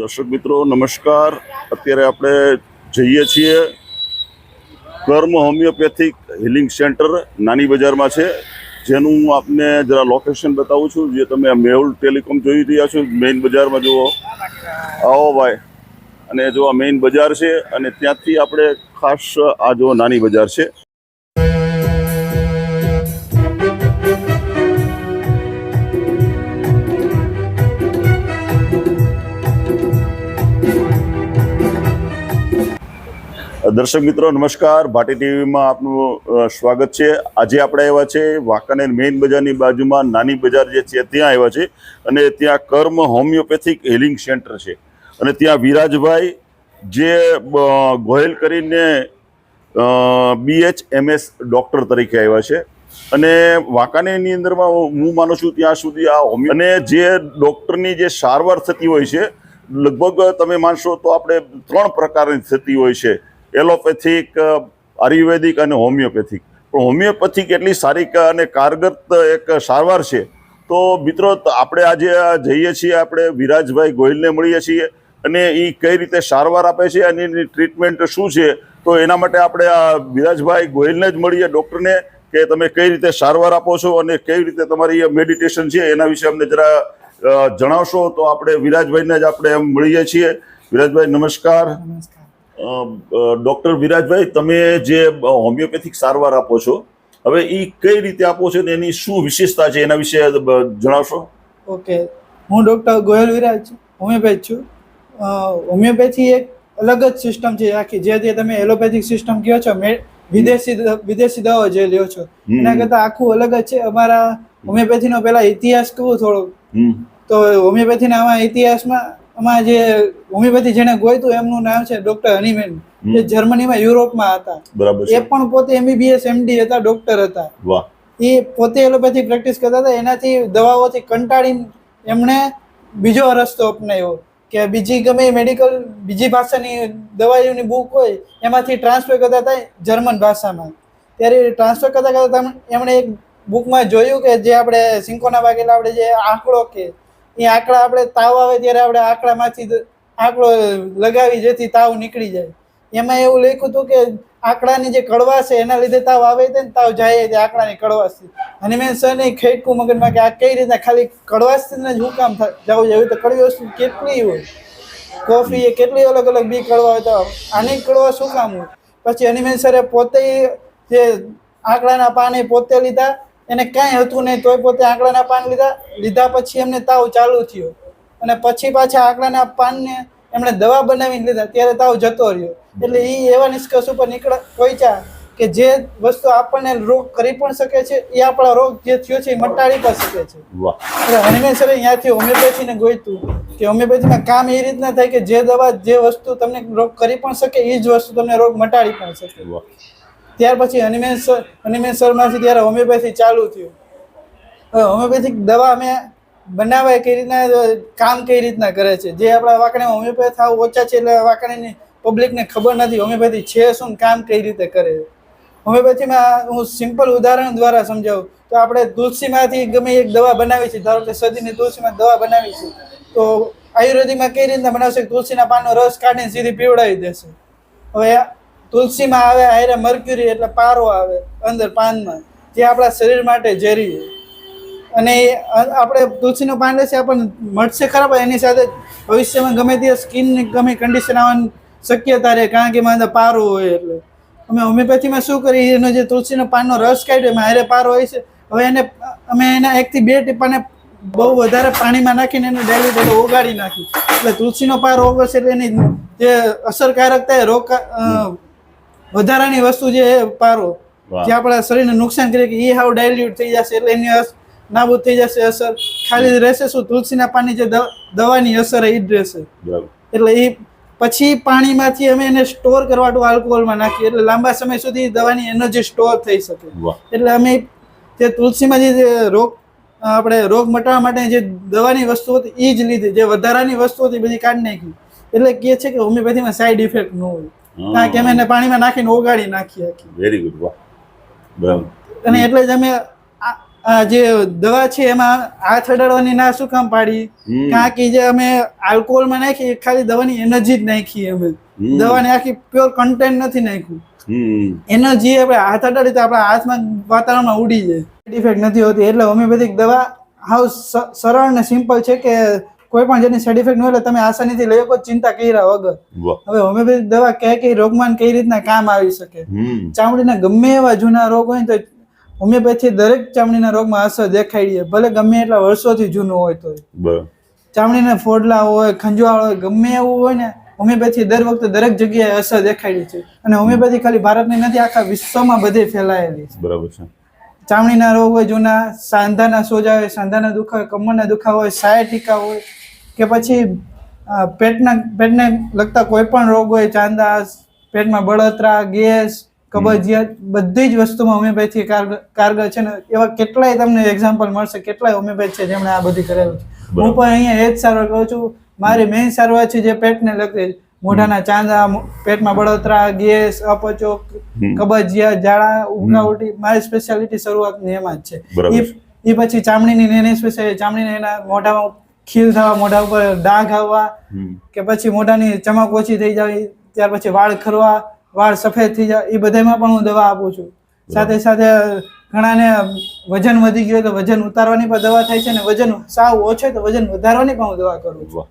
દર્શક મિત્રો, નમસ્કાર. અત્યારે આપણે જઈએ છીએ કર્મ હોમિયોપેથિક હિલિંગ સેન્ટર નાની બજારમાં છે. જેનું હું આપને જરા લોકેશન બતાવું છું. જે તમે મેહુલ ટેલિકોમ જોઈ રહ્યા છો. મેઇન બજારમાં જુઓ. આવો ભાઈ. અને જો આ મેઇન બજાર છે અને ત્યાંથી આપણે ખાસ આ જો નાની બજાર છે. દર્શક મિત્રો, નમસ્કાર. ભાટી ટીવીમાં આપનું સ્વાગત છે. આજે આપણે આવ્યા છે વાંકાનેર મેઇન બજારની બાજુમાં. નાની બજાર જે છે, ત્યાં આવ્યા છે અને ત્યાં કર્મ હોમિયોપેથિક હિલિંગ સેન્ટર છે. અને ત્યાં વિરાજભાઈ જે ગોહેલ કરીને બીએચએમએસ ડૉક્ટર તરીકે આવ્યા છે. અને વાંકાનેરની અંદરમાં હું માનું છું ત્યાં સુધી આ હોમિયો અને જે ડૉક્ટરની જે સારવાર થતી હોય છે, લગભગ તમે માનશો તો આપણે ત્રણ પ્રકારની થતી હોય છે. એલોપેથિક આયુર્વેદિક અને હોમિયોપેથિક. પણ હોમિયોપેથિક એટલી સારી અને કારગત એક સારવાર છે. તો મિત્રો આપણે આજે જઈએ છીએ, આપણે વિરાજભાઈ ગોયલને મળીએ છીએ અને એ કઈ રીતે સારવાર આપે છે અને એની ટ્રીટમેન્ટ શું છે. તો એના માટે આપણે વિરાજભાઈ ગોયલને જ મળીએ ડૉક્ટરને કે તમે કઈ રીતે સારવાર આપો છો અને કઈ રીતે તમારી મેડિટેશન છે એના વિશે અમને જરા જણાવશો. તો આપણે વિરાજભાઈને જ આપણે એમ મળીએ છીએ. વિરાજભાઈ, નમસ્કાર. નમસ્કાર. ડોક્ટર વિરાજભાઈ તમે જે હોમિયોપેથિક સારવાર આપો છો હવે એ કઈ રીતે આપો છો ને એની શું વિશેષતા છે એના વિશે જણાવશો? ઓકે. હું ડૉક્ટર ગોયલ વિરાજ હોમિયોપેથ છું. હોમિયોપેથી એક અલગ જ સિસ્ટમ છે આખી. જે જે તમે એલોપેથિક સિસ્ટમ કહો છો વિદેશી વિદેશી દવાઓ જે લ્યો છો એના કરતાં આખું અલગ જ છે. અમારા હોમિયોપેથીનો પહેલાં ઇતિહાસ કહું થોડો? તો હોમિયોપેથીના આમાં ઇતિહાસમાં આમાં જે હોમિયોપેથી જેને ગોયતું એમનું નામ છે ડોક્ટર હનીમેન જે જર્મનીમાં યુરોપમાં હતા. બરાબર એ પણ પોતે એમબીબીએસ એમડી હતા ડોક્ટર હતા. વાહ. એ પોતે એલોપેથી પ્રેક્ટિસ કરતા હતા. એનાથી દવાઓથી કંટાળીને એમણે બીજો રસ્તો અપનાવ્યો કે બીજી ગમે મેડિકલ બીજી ભાષાની દવાઈઓની બુક હોય એમાંથી ટ્રાન્સફર કરતા હતા જર્મન ભાષામાં. ત્યારે ટ્રાન્સફર કરતા કરતા એમણે એક બુકમાં જોયું કે જે આપણે સિંકોના વાગેલા આપણે જે આંકડો કે એ આંકડા આપણે તાવ આવે ત્યારે આપણે આંકડામાંથી આંકડો લગાવી જેથી તાવ નીકળી જાય. એમાં એવું લખ્યું હતું કે આંકડાની જે કડવાશ છે એના લીધે તાવ આવે છે ને તાવ જાય છે આંકડાની કડવાશથી અને મેં સરને ખેડકું મગજમાં કે આ કઈ રીતના ખાલી કડવાશથી જ હું કામ જવું જોઈએ તો કડવી વસ્તુ કેટલી હોય? કોફી એ કેટલી અલગ અલગ બી કડવા હોય તો આની કડવા શું કામ હોય? પછી અનિમેન સરે પોતે જે આંકડાના પાને પોતે લીધા એને કાંઈ હતું નહીં તોય પોતે આંકડાના પાન લીધા. લીધા પછી એમને તાવ ચાલુ થયો. અને પછી પાછા આંકડાના પાનને એમણે દવા બનાવીને લીધા. ત્યારે તાવ જતો રહ્યો. એટલે એ એવા નિષ્કર્ષ ઉપર નીકળ પહોંચ્યા કે જે વસ્તુ આપણને રોગ કરી પણ શકે છે એ આપણા રોગ જે થયો છે એ મટાડી પણ શકે છે. એટલે હનુમેન અહીંયાથી હોમિયોપેથીને ગોઈતું કે હોમિયોપેથીમાં કામ એ રીતના થાય કે જે દવા જે વસ્તુ તમને રોગ કરી પણ શકે એ જ વસ્તુ તમને રોગ મટાડી પણ શકે. ત્યાર પછી હનુમેન સર, હનુમેન શર્માથી ત્યારે હોમિયોપેથી ચાલુ થયું. હવે હોમિયોપેથિક દવા અમે બનાવાય કઈ રીતના કામ કઈ રીતના કરે છે? જે આપણા વાંકણે હોમિયોપેથ આવું ઓછા છે એટલે વાંકણીની પબ્લિકને ખબર નથી હોમિયોપેથી છે શું, કામ કઈ રીતે કરે છે. હોમિયોપેથીમાં હું સિમ્પલ ઉદાહરણ દ્વારા સમજાવું. તો આપણે તુલસીમાંથી ગમે એક દવા બનાવી છે, ધારો કે સદીની તુલસીમાં દવા બનાવી છે, તો આયુર્વેદિકમાં કઈ રીતના બનાવશે? તુલસીના પાનનો રસ કાઢીને સીધી પીવડાવી દેશે. હવે તુલસીમાં આવે આયરે મર્ક્યુરી એટલે પારો આવે અંદર પાનમાં, જે આપણા શરીર માટે ઝેરી અને આપણે તુલસીનું પાન લેશે આપણને મળશે ખરાબ એની સાથે ભવિષ્યમાં ગમે તે સ્કિનની ગમે કન્ડિશન આવવાની શક્યતા રહે, કારણ કે એમાં પારો હોય એટલે. અમે હોમિયોપેથીમાં શું કરીએ, એનો જે તુલસીનો પાનનો રસ કાઢ્યો, એમાં હારે પારો હોય છે. હવે એને, અમે એના એકથી બે ટીપાને બહુ વધારે પાણીમાં નાખીને એને ડેલી ડેલી ઓગાળી નાખી. એટલે તુલસીનો પારો ઓગળશે એટલે એની જે અસરકારકતા એ રોક વધારાની વસ્તુ જે પારો જે આપણા શરીરને નુકસાન કરે કે એ હાવ ડાયલ્યુટ થઈ જશે એટલે એની નાબૂદ થઈ જશે અસર. ખાલી રહેશે શું? તુલસીના પાણી જે દવાની અસર એ જ રહેશે. એટલે એ પછી પાણીમાંથી અમે એને સ્ટોર કરવાનું આલ્કોહોલમાં નાખીએ. એટલે લાંબા સમય સુધી દવાની એનર્જી સ્ટોર થઈ શકે. એટલે અમે જે તુલસીમાં જે- રોગ આપણે રોગ મટાડવા માટે જે દવાની વસ્તુ હતી એ જ લીધી. જે વધારાની વસ્તુ હતી બધી કાઢી નાખી. એટલે કહે છે કે હોમિયોપેથીમાં સાઈડ ઇફેક્ટ ન હોય. કારણ કે અમે એને પાણીમાં નાખીને ઓગાળી નાખી આખી. વેરી ગુડ વાહ. બરાબર. અને એટલે જ અમે આ- જે દવા છે એમાં હાથ અડાડવાની ના શું કામ પાડી? કારણ કે જે અમે આલ્કોહોલમાં નાખી ખાલી દવાની એનર્જી જ નાખી અમે. દવાની આખી પ્યોર કન્ટેન્ટ નથી નાખ્યું. એનર્જી આપણે હાથ અડાડી તો આપણા હાથમાં વાતાવરણમાં ઉડી જાય. ઇફેક્ટ નથી હોતી. એટલે હોમિયોપેથિક દવા હાઉ સરળ ને સિમ્પલ છે કે કોઈ પણ જેની સાઈડ ઇફેક્ટ ન હોય એટલે તમે આસાનીથી લઈ શકો ચિંતા કર્યા વગર. હવે હોમિયોપેથિક દવા કઈ કઈ રોગમાં કઈ રીતના કામ આવી શકે? ચામડીના ગમે એવા જૂના રોગ હોય તો હોમિયોપેથી દરેક ચામડીના રોગમાં અસર દેખાઈ દે ભલે ગમે એટલા વર્ષોથી જૂનું હોય તો ચામડીના ફોડલા હોય ખંજવાળ હોય ગમે એવું હોય ને હોમિયોપેથી દર વખતે દરેક જગ્યાએ અસર દેખાડી છે. અને હોમિયોપેથી ખાલી ભારતની નથી આખા વિશ્વમાં બધે ફેલાયેલી છે. બરાબર છે. ચામડીના રોગ હોય જૂના સાંધાના સોજા હોય સાંધાના દુખાવા કમરના દુખાવા હોય સાયટિકા હોય કે પછી પેટના પેટને લગતા કોઈ પણ રોગ હોય ચાંદા પેટમાં બળતરા ગેસ કબજિયાત બધી જ વસ્તુમાં હોમિયોપેથી કારગર છે ને એવા કેટલાય તમને એક્ઝામ્પલ મળશે કેટલાય હોમિયોપેથ છે જેમણે આ બધી કરેલું છે. હું પણ અહીંયા એ જ સારવાર કહું છું મારી મેઇન સારવાર છે જે પેટને લગતી મોઢાના ચાંદા પેટમાં બળતરા ગેસ અપચો કબજિયાત ઝાડા ઉલટી મારી સ્પેશિયાલિટી શરૂઆતની એમાં જ છે. એ પછી ચામડીની એની સ્પેશિયાલિટી ચામડીને એના મોઢામાં ખીલ થવા મોઢા ઉપર ડાઘ આવવા કે પછી મોઢાની ચમક ઓછી થઈ જાય ત્યાર પછી વાળ ખરવા વાળ સફેદ થઈ જાય એ બધામાં પણ હું દવા આપું છું. સાથે સાથે ઘણાને વજન વધી ગયું હોય તો વજન ઉતારવાની પણ દવા થાય છે અને વજન સાવ ઓછો તો વજન વધારવાની પણ હું દવા કરું છું.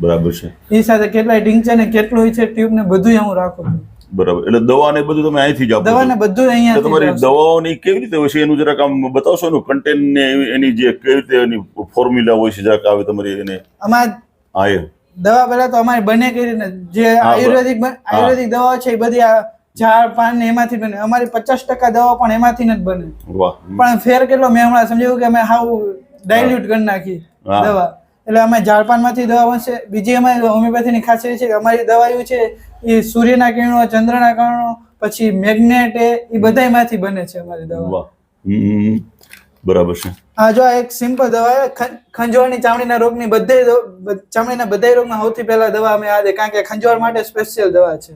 બરાબર છે. એ સાથે કેટલા ડિંગ છે ને કેટલું છે ટ્યુબ ને બધું હું રાખું છું. બરાબર. એટલે દવા ને બધું તમે અહીંથી જ આપો દવા ને બધું અહીંયા તમારી દવાઓની કેવી રીતે હોય છે? એનું જરાક આમ બતાવશો એનું કન્ટેન્ટ ને એની જે કેવી રીતે એની ફોર્મ્યુલા હોય છે? જરાક આવે તમારી એને. અમારે હા એ. દવા પહેલા તો અમારે બને કરીને જે આયુર્વેદિક આયુર્વેદિક દવાઓ છે એ બધી આ ઝાડ પાન ને એમાંથી બને. અમારી પચાસ ટકા દવા પણ એમાંથી જ બને. પણ ફેર કેટલો મેં હમણાં સમજાવ્યું કે અમે હાવ ડાયલ્યુટ કરી નાખી દવા. એટલે અમે ઝાડપાનમાંથી દવા બનશે બીજી અમારી હોમિયોપેથીની ખાસિયત છે કે અમારી દવાઓ છે એ સૂર્યના કિરણો ચંદ્રના કિરણો પછી મેગ્નેટ એ બધામાંથી બને છે અમારી દવા. બરાબર છે. આ જો એક સિમ્પલ દવા ખંજવાળની ચામડીના રોગની બધે ચામડીના બધા રોગમાં સૌથી પહેલા દવા અમે આ દે કારણ કે ખંજવાળ માટે સ્પેશિયલ દવા છે.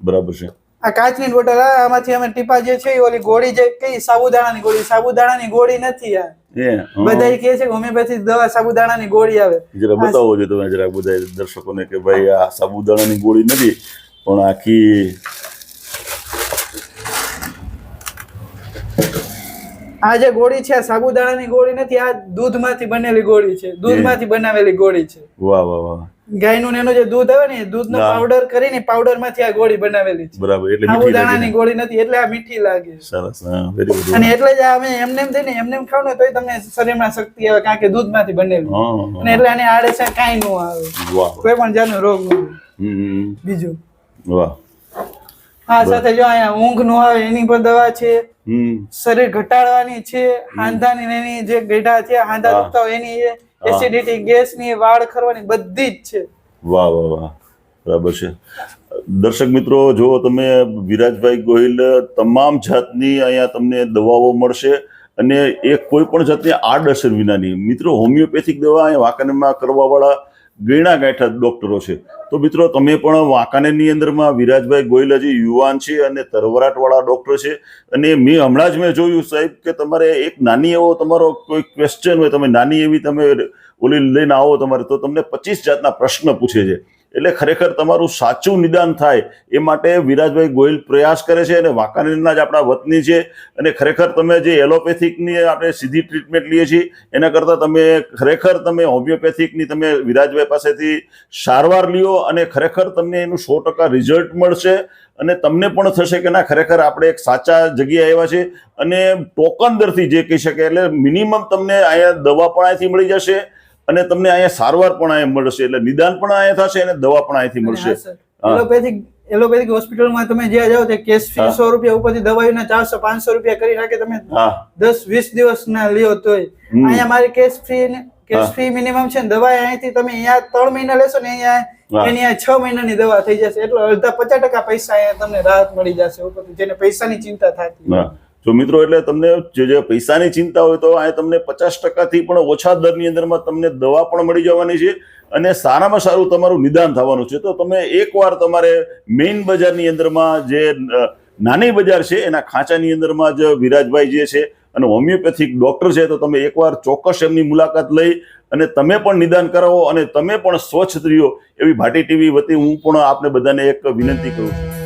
બરાબર છે. આ કાચની બોટલ આ આમાંથી અમે ટીપા જે છે એ ઓલી ગોળી જે કઈ સાબુદાણાની ગોળી સાબુદાણાની ગોળી નથી આ. બધા કહે છે કે હોમિયોપેથી દવા સાબુદાણાની ગોળી આવે. જરા બતાવો જો તમે જરા બધા દર્શકોને કે ભાઈ આ સાબુદાણાની ગોળી નથી પણ આખી આ જે ગોળી છે સાબુદાણાની ગોળી નથી આ દૂધમાંથી બનેલી ગોળી છે. દૂધમાંથી બનાવેલી ગોળી છે. વાહ વાહ વાહ. ગાયનું એનું જે દૂધ આવે ને દૂધ દૂધનો પાવડર કરીને પાવડરમાંથી આ ગોળી બનાવેલી છે. બરાબર એટલે મીઠી સાબુદાણાની ગોળી નથી એટલે આ મીઠી લાગે સરસ વેરી ગુડ અને એટલે જ અમે એમને એમ થઈને એમને એમ ખાવ ને તોય તમને શરીરમાં શક્તિ આવે કારણ કે દૂધમાંથી બનેલું. અને એટલે આને આડે કાંઈ ન આવે. કોઈ પણ જાતનો રોગ નથી બીજું. વાહ. આ સાથે જો અહીંયા ઊંઘ નો આવે એની પણ દવા છે. શરીર ઘટાડવાની છે હાંધાની એની જે ગેઢા છે હાંધા દુખતા હોય એની એસિડિટી ગેસની વાળ ખરવાની બધી જ છે. વાહ વાહ વાહ. બરાબર છે. દર્શક મિત્રો જો તમે વિરાજભાઈ ગોહિલ તમામ જાતની અહીંયા તમને દવાઓ મળશે અને એ કોઈ પણ જાતની આડઅસર વિનાની. મિત્રો હોમિયોપેથિક દવા અહીંયા વાંકાનેરમાં કરવાવાળા ગયણા ગાંઠા ડોક્ટરો છે. તો મિત્રો, તમે પણ વાંકાનેરની અંદરમાં વિરાજભાઈ ગોયલ હજી યુવાન છે અને તરવરાટવાળા ડોક્ટર છે. અને મેં હમણાં જ મેં જોયું સાહેબ કે તમારે એક નાની એવો તમારો કોઈ ક્વેશ્ચન હોય, તમે નાની એવી તમે ઓલી લઈને આવો તમારે, તો તમને પચીસ જાતના પ્રશ્ન પૂછે છે. એટલે ખરેખર તમારું સાચું નિદાન થાય એ માટે વિરાજભાઈ ગોયલ પ્રયાસ કરે છે અને વાંકાનેરના જ આપણા વતની છે. અને ખરેખર તમે જે એલોપેથિકની આપણે સીધી ટ્રીટમેન્ટ લઈએ છીએ, એના કરતાં તમે ખરેખર તમે હોમિયોપેથિકની તમે વિરાજભાઈ પાસેથી સારવાર લ્યો અને ખરેખર તમને એનું સો ટકા રિઝલ્ટ મળશે અને તમને પણ થશે કે ના, ખરેખર આપણે એક સાચા જગ્યાએ આવ્યા છે અને ટોકન દરથી જે કહી શકે એટલે મિનિમમ તમને અહીંયા દવા પણ અહીંથી મળી જશે અને તમને અહીંયા સારવાર પણ અહીંયા મળશે એટલે નિદાન પણ અહીંયા થશે અને દવા પણ અહીંથી મળશે. એલોપેથિક એલોપેથિક હોસ્પિટલમાં તમે જ્યાં જાઓ તે કેસ ફી સો રૂપિયા ઉપરથી દવાઈના ચારસો પાંચસો રૂપિયા કરી નાખે તમે દસ વીસ દિવસ ના લ્યો તોય. અહીંયા મારી case fee. Case fee minimum છે ને દવા અહીંથી તમે અહીંયા ત્રણ મહિના લેશો ને અહીંયા. એની છ મહિનાની દવા થઈ જશે એટલે અડધા પચાસ ટકા પૈસા અહીંયા તમને રાહત મળી જશે ઉપરથી જેને પૈસાની ચિંતા થતી જો મિત્રો, એટલે તમને જે પૈસાની ચિંતા હોય તો અહીંયા તમને પચાસ ટકાથી પણ ઓછા દરની અંદરમાં તમને દવા પણ મળી જવાની છે અને સારામાં સારું તમારું નિદાન થવાનું છે. તો તમે એકવાર તમારે મેઇન બજારની અંદરમાં જે નાની બજાર છે, એના ખાંચાની અંદરમાં જ વિરાજભાઈ જે છે અને હોમિયોપેથિક ડૉક્ટર છે, તો તમે એકવાર ચોક્કસ એમની મુલાકાત લઈ અને તમે પણ નિદાન કરાવો અને તમે પણ સ્વચ્છ રહ્યો એવી ભાટી ટીવી વતી હું પણ આપને બધાને એક વિનંતી કરું છું.